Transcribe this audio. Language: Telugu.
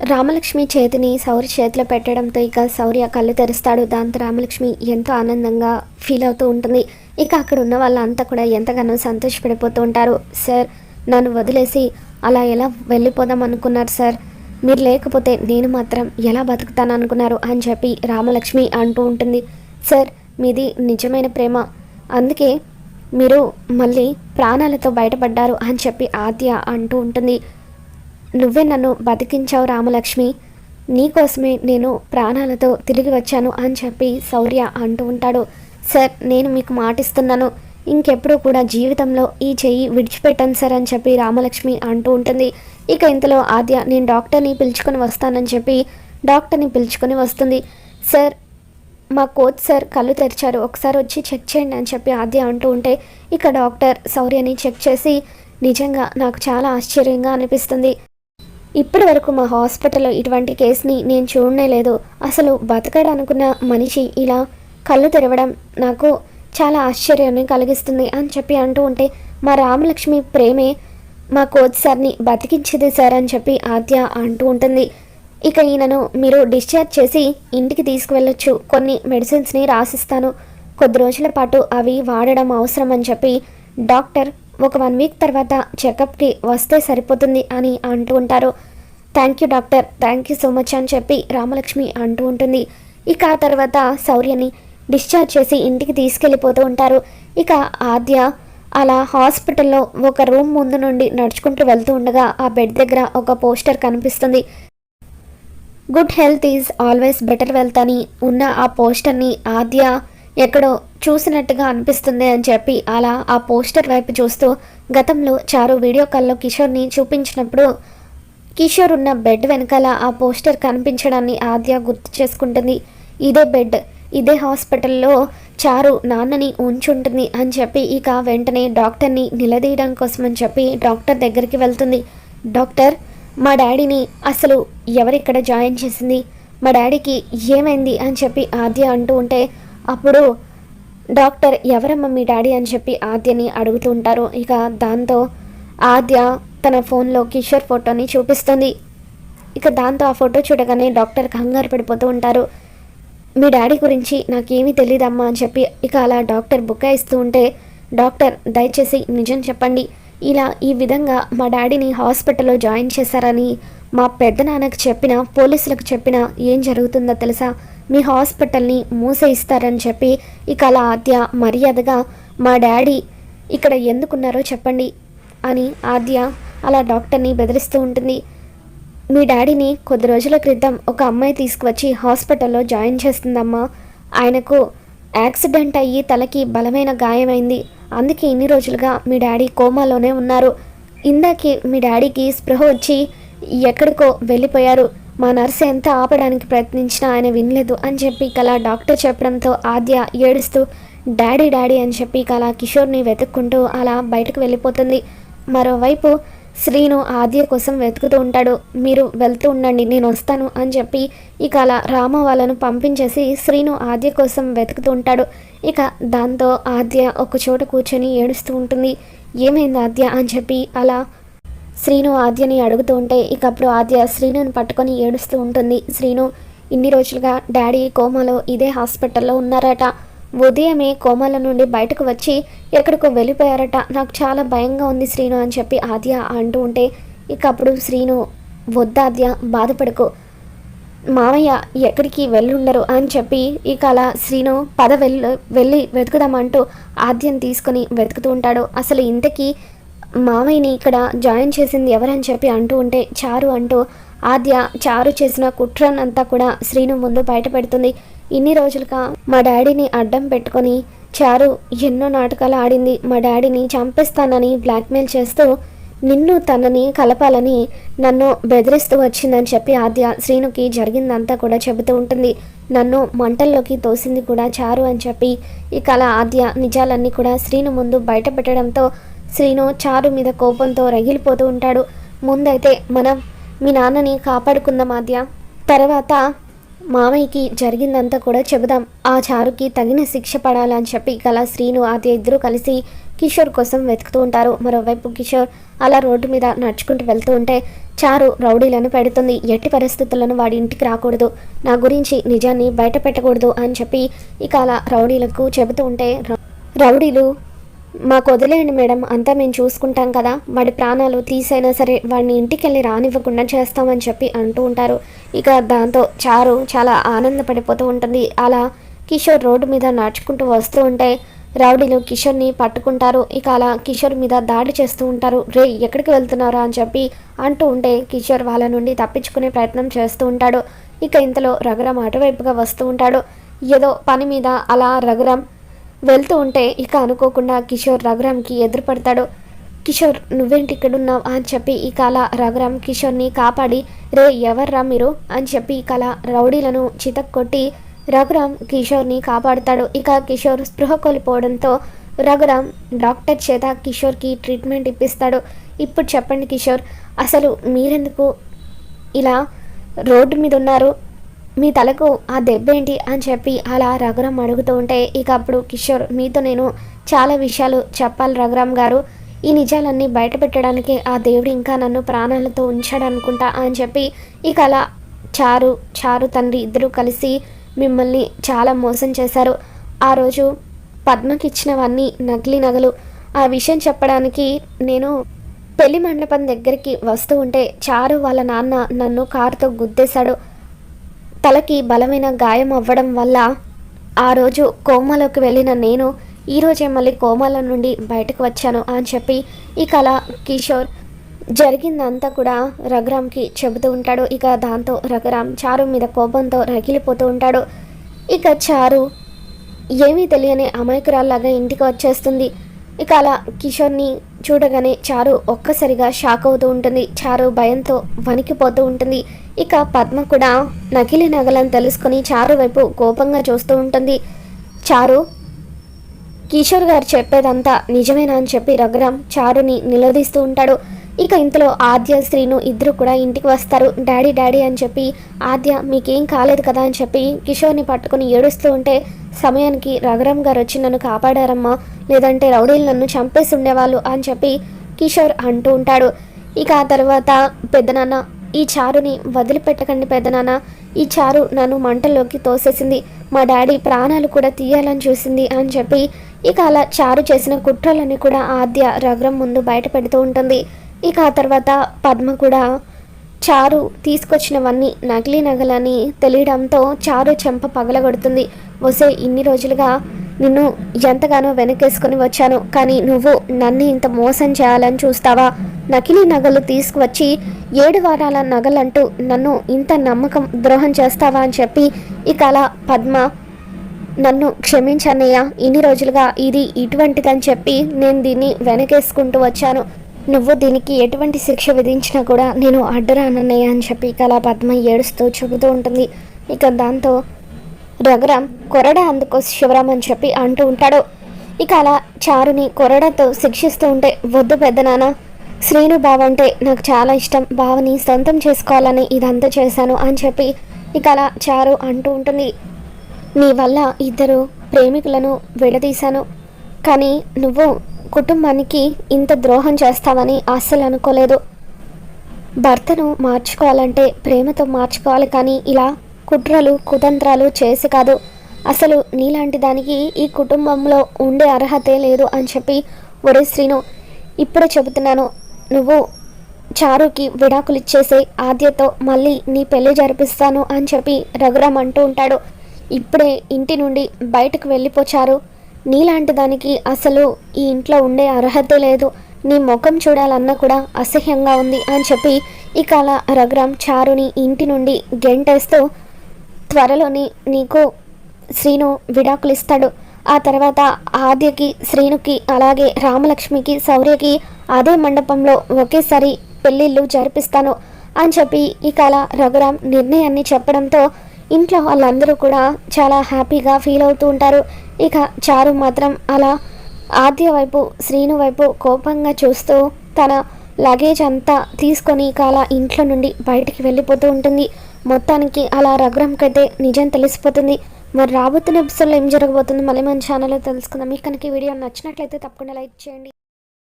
రామలక్ష్మి చేతిని శౌర్య చేతిలో పెట్టడంతో ఇక శౌర్య కళ్ళు తెరుస్తాడు. దాంతో రామలక్ష్మి ఎంతో ఆనందంగా ఫీల్ అవుతూ ఉంటుంది. ఇక అక్కడ ఉన్న వాళ్ళంతా కూడా ఎంతగానో సంతోషపడిపోతూ ఉంటారు. సార్ నన్ను వదిలేసి అలా ఎలా వెళ్ళిపోదాం అనుకున్నారు సార్? మీరు లేకపోతే నేను మాత్రం ఎలా బతుకుతాను అనుకున్నారు? అని చెప్పి రామలక్ష్మి అంటూ ఉంటుంది. సార్ మీది నిజమైన ప్రేమ. అందుకే మీరు మళ్ళీ ప్రాణాలతో బయటపడ్డారు అని చెప్పి ఆద్య అంటూ ఉంటుంది. నువ్వే నన్ను బతికించావు రామలక్ష్మి. నీకోసమే నేను ప్రాణాలతో తిరిగి వచ్చాను అని చెప్పి శౌర్య అంటూ ఉంటాడు. సార్ నేను మీకు మాటిస్తున్నాను. ఇంకెప్పుడు కూడా జీవితంలో ఈ చెయ్యి విడిచిపెట్టాను సార్ అని చెప్పి రామలక్ష్మి అంటూ ఉంటుంది. ఇక ఇంతలో ఆద్య నేను డాక్టర్ని పిలుచుకొని వస్తానని చెప్పి డాక్టర్ని పిలుచుకొని వస్తుంది. సార్ మా కోచ్ సార్ కళ్ళు తెరిచారు. ఒకసారి వచ్చి చెక్ చేయండి అని చెప్పి ఆద్య అంటూ ఉంటే ఇక డాక్టర్ శౌర్యని చెక్ చేసి నిజంగా నాకు చాలా ఆశ్చర్యంగా అనిపిస్తుంది. ఇప్పటి వరకు మా హాస్పిటల్లో ఇటువంటి కేసుని నేను చూడనే లేదు. అసలు బతకడనుకున్న మనిషి ఇలా కళ్ళు తెరవడం నాకు చాలా ఆశ్చర్యాన్ని కలిగిస్తుంది అని చెప్పి అంటూ ఉంటే మా రామలక్ష్మి ప్రేమే మా కోచ్ సార్ని బతికించింది సార్ అని చెప్పి ఆద్య అంటూ ఉంటుంది. ఇక ఈయనను మీరు డిశ్చార్జ్ చేసి ఇంటికి తీసుకువెళ్ళొచ్చు. కొన్ని మెడిసిన్స్ని రాసిస్తాను. కొద్ది రోజుల పాటు అవి వాడడం అవసరం అని చెప్పి డాక్టర్ ఒక వన్ వీక్ తర్వాత చెకప్కి వస్తే సరిపోతుంది అని అంటూ ఉంటారు. Thank you doctor. Thank you so much అని చెప్పి రామలక్ష్మి అంటూ ఉంటుంది. ఇక ఆ తర్వాత శౌర్యని డిశ్చార్జ్ చేసి ఇంటికి తీసుకెళ్ళిపోతూ ఉంటారు. ఇక ఆద్య అలా హాస్పిటల్లో ఒక రూమ్ ముందు నుండి నడుచుకుంటూ వెళ్తూ ఉండగా ఆ బెడ్ దగ్గర ఒక పోస్టర్ కనిపిస్తుంది. Good health is always better wealth అని ఉన్న ఆ పోస్టర్ని ఆద్య ఎక్కడో చూసినట్టుగా అనిపిస్తుంది అని చెప్పి అలా ఆ పోస్టర్ వైపు చూస్తూ గతంలో చారు వీడియో కాల్లో కిషోర్ని చూపించినప్పుడు కిషోర్ ఉన్న బెడ్ వెనకాల ఆ పోస్టర్ కనిపించడాన్ని ఆద్య గుర్తు చేసుకుంటుంది. ఇదే బెడ్ ఇదే హాస్పిటల్లో చారు నాన్నని ఉంచుంటుంది అని చెప్పి ఇక వెంటనే డాక్టర్ని నిలదీయడం కోసం అని చెప్పి డాక్టర్ దగ్గరికి వెళ్తుంది. డాక్టర్ మా డాడీని అసలు ఎవరిక్కడ జాయిన్ చేసింది? మా డాడీకి ఏమైంది అని చెప్పి ఆద్య అంటూ ఉంటే అప్పుడు డాక్టర్ ఎవరమ్మ మీ డాడీ అని చెప్పి ఆద్యని అడుగుతూ ఉంటారు. ఇక దాంతో ఆద్య తన ఫోన్లో కిషోర్ ఫోటోని చూపిస్తుంది. ఇక దాంతో ఆ ఫోటో చూడగానే డాక్టర్ కంగారు పడిపోతూ ఉంటారు. మీ డాడీ గురించి నాకేమీ తెలియదమ్మా అని చెప్పి ఇక అలా డాక్టర్ బుకాయిస్తూ ఉంటే డాక్టర్ దయచేసి నిజం చెప్పండి. ఇలా ఈ విధంగా మా డాడీని హాస్పిటల్లో జాయిన్ చేశారని మా పెద్దనాన్నకు చెప్పిన పోలీసులకు చెప్పిన ఏం జరుగుతుందో తెలుసా? మీ హాస్పిటల్ని మూసేయిస్తారని చెప్పి ఇక అలా ఆద్య మర్యాదగా మా డాడీ ఇక్కడ ఎందుకున్నారో చెప్పండి అని ఆద్య అలా డాక్టర్ని బెదిరిస్తూ ఉంటుంది. మీ డాడీని కొద్ది రోజుల క్రితం ఒక అమ్మాయి తీసుకువచ్చి హాస్పిటల్లో జాయిన్ చేస్తుందమ్మా. ఆయనకు యాక్సిడెంట్ అయ్యి తలకి బలమైన గాయమైంది. అందుకే ఇన్ని రోజులుగా మీ డాడీ కోమాలోనే ఉన్నారు. ఇందాకే మీ డాడీకి స్పృహ వచ్చి ఎక్కడికో వెళ్ళిపోయారు. మా నర్సు ఎంత ఆపడానికి ప్రయత్నించినా ఆయన వినలేదు అని చెప్పి కళ డాక్టర్ చెప్పడంతో ఆద్య ఏడుస్తూ డాడీ డాడీ అని చెప్పి కళ కిషోర్ని వెతుక్కుంటూ అలా బయటకు వెళ్ళిపోతుంది. మరోవైపు శ్రీను ఆద్య కోసం వెతుకుతూ ఉంటాడు. మీరు వెళ్తూ ఉండండి నేను వస్తాను అని చెప్పి ఇక అలా రామ వాళ్ళను పంపించేసి శ్రీను ఆద్య కోసం వెతుకుతూ ఉంటాడు. ఇక దాంతో ఆద్య ఒక చోట కూర్చొని ఏడుస్తూ ఉంటుంది. ఏమైంది ఆద్య అని చెప్పి అలా శ్రీను ఆద్యని అడుగుతూ ఉంటే ఇక అప్పుడు ఆద్య శ్రీనుని పట్టుకొని ఏడుస్తూ ఉంటుంది. శ్రీను ఇన్ని రోజులుగా డాడీ కోమాలో ఇదే హాస్పిటల్లో ఉన్నారట. ఉదయమే కోమల నుండి బయటకు వచ్చి ఎక్కడికో వెళ్ళిపోయారట. నాకు చాలా భయంగా ఉంది శ్రీను అని చెప్పి ఆద్య అంటూ ఉంటే ఇక అప్పుడు శ్రీను వద్దాద్య బాధపడకు. మామయ్య ఎక్కడికి వెళ్ళుండరు అని చెప్పి ఇక అలా శ్రీను పద వెళ్ళి వెళ్ళి వెతుకుదామంటూ ఆద్యం తీసుకొని వెతుకుతూ ఉంటాడు. అసలు ఇంతకీ మామయ్యని ఇక్కడ జాయిన్ చేసింది ఎవరని చెప్పి అంటూ ఉంటే చారు అంటూ ఆద్య చారు చేసిన కుట్రనంతా కూడా శ్రీను ముందు బయటపెడుతుంది ఇన్ని రోజులుగా మా డాడీని అడ్డం పెట్టుకొని చారు ఎన్నో నాటకాలు ఆడింది. మా డాడీని చంపేస్తానని బ్లాక్మెయిల్ చేస్తూ నిన్ను తనని కలపాలని నన్ను బెదిరిస్తూ వచ్చిందని చెప్పి ఆద్య శ్రీనుకి జరిగిందంతా కూడా చెబుతూ ఉంటుంది. నన్ను మంటల్లోకి తోసింది కూడా చారు అని చెప్పి. ఇక అలా ఆద్య నిజాలన్నీ కూడా శ్రీను ముందు బయట పెట్టడంతో శ్రీను చారు మీద కోపంతో రగిలిపోతూ ఉంటాడు. ముందైతే మనం మీ నాన్నని కాపాడుకుందాం ఆద్య. తర్వాత మామయ్యకి జరిగిందంతా కూడా చెబుదాం. ఆ చారుకి తగిన శిక్ష పడాలని చెప్పి గల శ్రీను అది ఇద్దరు కలిసి కిషోర్ కోసం వెతుకుతూ ఉంటారు. మరోవైపు కిషోర్ అలా రోడ్డు మీద నడుచుకుంటూ వెళ్తూ ఉంటే చారు రౌడీలను పెడుతుంది. ఎట్టి పరిస్థితులను వాడి ఇంటికి రాకూడదు. నా గురించి నిజాన్ని బయట పెట్టకూడదు అని చెప్పి ఇక అలా రౌడీలకు చెబుతూ ఉంటే రౌ- రౌడీలు మాకు వదిలేయండి మేడం అంతా మేము చూసుకుంటాం కదా. వాడి ప్రాణాలు తీసైనా సరే వాడిని ఇంటికి వెళ్ళి రానివ్వకుండా చేస్తామని చెప్పి అంటూ ఉంటారు. ఇక దాంతో చారు చాలా ఆనందపడిపోతూ ఉంటుంది. అలా కిషోర్ రోడ్డు మీద నడుచుకుంటూ వస్తూ ఉంటే రౌడీలు కిషోర్ని పట్టుకుంటారు. ఇక అలా కిషోర్ మీద దాడి చేస్తూ ఉంటారు. రే ఎక్కడికి వెళ్తున్నారా? అని చెప్పి అంటూ ఉంటే కిషోర్ వాళ్ళ నుండి తప్పించుకునే ప్రయత్నం చేస్తూ ఉంటాడు. ఇక ఇంతలో రఘురామ్ అటువైపుగా వస్తూ ఉంటాడు. ఏదో పని మీద అలా రఘురామ్ వెళ్తూ ఉంటే ఇక అనుకోకుండా కిషోర్ రఘురామ్కి ఎదురుపడతాడు. కిషోర్ నువ్వేంటి ఇక్కడ ఉన్నావు అని చెప్పి ఇక అలా రఘురామ్ కిషోర్ని కాపాడి రే ఎవర్రా మీరు? అని చెప్పి ఇక అలా రౌడీలను చితక్ కొట్టి రఘురామ్ కిషోర్ని కాపాడుతాడు. ఇక కిషోర్ స్పృహ కోల్పోవడంతో రఘురామ్ డాక్టర్ చేత కిషోర్కి ట్రీట్మెంట్ ఇప్పిస్తాడు. ఇప్పుడు చెప్పండి కిషోర్ అసలు మీరెందుకు ఇలా రోడ్డు మీద ఉన్నారు? మీ తలకు ఆ దెబ్బ ఏంటి అని చెప్పి అలా రఘురామ్ అడుగుతూ ఉంటే ఇక అప్పుడు కిషోర్ మీతో నేను చాలా విషయాలు చెప్పాలి రఘురామ్ గారు. ఈ నిజాలన్నీ బయట పెట్టడానికి ఆ దేవుడు ఇంకా నన్ను ప్రాణాలతో ఉంచాడనుకుంటా అని చెప్పి ఇక అలా చారు చారు తండ్రి ఇద్దరూ కలిసి మిమ్మల్ని చాలా మోసం చేశారు. ఆ రోజు పద్మకి ఇచ్చినవన్నీ నకిలీ నగలు. ఆ విషయం చెప్పడానికి నేను పెళ్ళి మండపం దగ్గరికి వస్తూ ఉంటే చారు వాళ్ళ నాన్న నన్ను కారుతో గుద్దేశాడు. తలకి బలమైన గాయం అవ్వడం వల్ల ఆ రోజు కోమాలోకి వెళ్ళిన నేను ఈరోజే మళ్ళీ కోమాలో నుండి బయటకు వచ్చాను అని చెప్పి ఇక అలా కిషోర్ జరిగిందంతా కూడా రఘురామ్కి చెబుతూ ఉంటాడు. ఇక దాంతో రఘురామ్ చారు మీద కోపంతో రగిలిపోతూ ఉంటాడు. ఇక చారు ఏమీ తెలియని అమాయకురాల్లాగా ఇంటికి వచ్చేస్తుంది. ఇక అలా కిషోర్ని చూడగానే చారు ఒక్కసారిగా షాక్ అవుతూ ఉంటుంది. చారు భయంతో వణికిపోతూ ఉంటుంది. ఇక పద్మ కూడా నకిలీ నగలను తెలుసుకొని చారు వైపు కోపంగా చూస్తూ ఉంటుంది. చారు కిషోర్ గారు చెప్పేదంతా నిజమేనా అని చెప్పి రఘురామ్ చారుని నిలదీస్తూ ఉంటాడు. ఇక ఇంతలో ఆద్య శ్రీను ఇద్దరు కూడా ఇంటికి వస్తారు. డాడీ డాడీ అని చెప్పి ఆద్య మీకేం కాలేదు కదా అని చెప్పి కిషోర్ని పట్టుకుని ఏడుస్తూ ఉంటే సమయానికి రఘురామ్ గారు వచ్చి నన్ను కాపాడారమ్మా. లేదంటే రౌడీలు నన్ను చంపేసి ఉండేవాళ్ళు అని చెప్పి కిషోర్ అంటూ ఉంటాడు. ఇక ఆ తర్వాత పెద్దనాన్న ఈ చారుని వదిలిపెట్టకండి పెద్దనాన్న. ఈ చారు నన్ను మంటల్లోకి తోసేసింది. మా డాడీ ప్రాణాలు కూడా తీయాలని చూసింది అని చెప్పి ఇక అలా చారు చేసిన కుట్రలన్నీ కూడా ఆద్య రగ్రం ముందు బయట పెడుతూ ఉంటుంది. ఇక ఆ తర్వాత పద్మ కూడా చారు తీసుకొచ్చినవన్నీ నకిలీ నగలని తెలియడంతో చారు చెంప పగలగొడుతుంది. వసే ఇన్ని రోజులుగా నిన్ను ఎంతగానో వెనకేసుకొని వచ్చాను కానీ నువ్వు నన్ను ఇంత మోసం చేయాలని చూస్తావా? నకిలీ నగలు తీసుకువచ్చి ఏడు వారాల నగలంటూ నన్ను ఇంత నమ్మకం ద్రోహం చేస్తావా అని చెప్పి ఇక అలా పద్మ నన్ను క్షమించన్నయ్య ఇన్ని రోజులుగా ఇది ఇటువంటిదని చెప్పి నేను దీన్ని వెనకేసుకుంటూ వచ్చాను. నువ్వు దీనికి ఎటువంటి శిక్ష విధించినా కూడా నేను అడ్డరానన్నయ్య అని చెప్పి ఇక అలా పద్మ ఏడుస్తూ చెబుతూ ఉంటుంది. ఇక దాంతో రఘురామ్ కొరడ అందుకో శివరామ్ అని చెప్పి అంటూ ఉంటాడు. ఇక అలా చారుని కొరడతో శిక్షిస్తూ ఉంటే వద్దు పెద్దనాన్న శ్రీను బావ అంటే నాకు చాలా ఇష్టం. బావని సొంతం చేసుకోవాలని ఇదంతా చేశాను అని చెప్పి ఇక అలా చారు అంటూ ఉంటుంది. నీ వల్ల ఇద్దరు ప్రేమికులను విడదీశాను. కానీ నువ్వు కుటుంబానికి ఇంత ద్రోహం చేస్తావని అస్సలు అనుకోలేదు. భర్తను మార్చుకోవాలంటే ప్రేమతో మార్చుకోవాలి కానీ ఇలా కుట్రలు కుతంత్రాలు చేసి కాదు. అసలు నీలాంటి దానికి ఈ కుటుంబంలో ఉండే అర్హతే లేదు అని చెప్పి ఒరే శ్రీను ఇప్పుడే చెబుతున్నాను. నువ్వు చారుకి విడాకులు ఇచ్చేసే ఆద్యతో మళ్ళీ నీ పెళ్ళి జరిపిస్తాను అని చెప్పి రఘురామ్ అంటూ ఉంటాడు. ఇప్పుడే ఇంటి నుండి బయటకు వెళ్ళిపోచారు నీలాంటి దానికి అసలు ఈ ఇంట్లో ఉండే అర్హత లేదు. నీ ముఖం చూడాలన్నా కూడా అసహ్యంగా ఉంది అని చెప్పి ఇక అలా రఘురామ్ చారుని ఇంటి నుండి గెంటేస్తూ త్వరలోని నీకు శ్రీను విడాకులు ఇస్తాడు ఆ తర్వాత ఆద్యకి శ్రీనుకి అలాగే రామలక్ష్మికి శౌర్యకి అదే మండపంలో ఒకేసారి పెళ్ళిళ్ళు జరిపిస్తాను అని చెప్పి ఇక అలా రఘురామ్ నిర్ణయాన్ని చెప్పడంతో ఇంట్లో వాళ్ళందరూ కూడా చాలా హ్యాపీగా ఫీల్ అవుతూ ఉంటారు. ఇక చారు మాత్రం అలా ఆద్య వైపు శ్రీను వైపు కోపంగా చూస్తూ తన లగేజ్ అంతా తీసుకొని ఇక అలా ఇంట్లో నుండి బయటికి వెళ్ళిపోతూ ఉంటుంది. మొత్తానికి అలా రఘురామ్కైతే నిజం తెలిసిపోతుంది. మరి రాబోతున్న ఎపిసోడ్లో ఏం జరగబోతుందో మళ్ళీ మన ఛానల్లో తెలుసుకుందాం. మీకు కనుక ఈ వీడియో నచ్చినట్లయితే తప్పకుండా లైక్ చేయండి.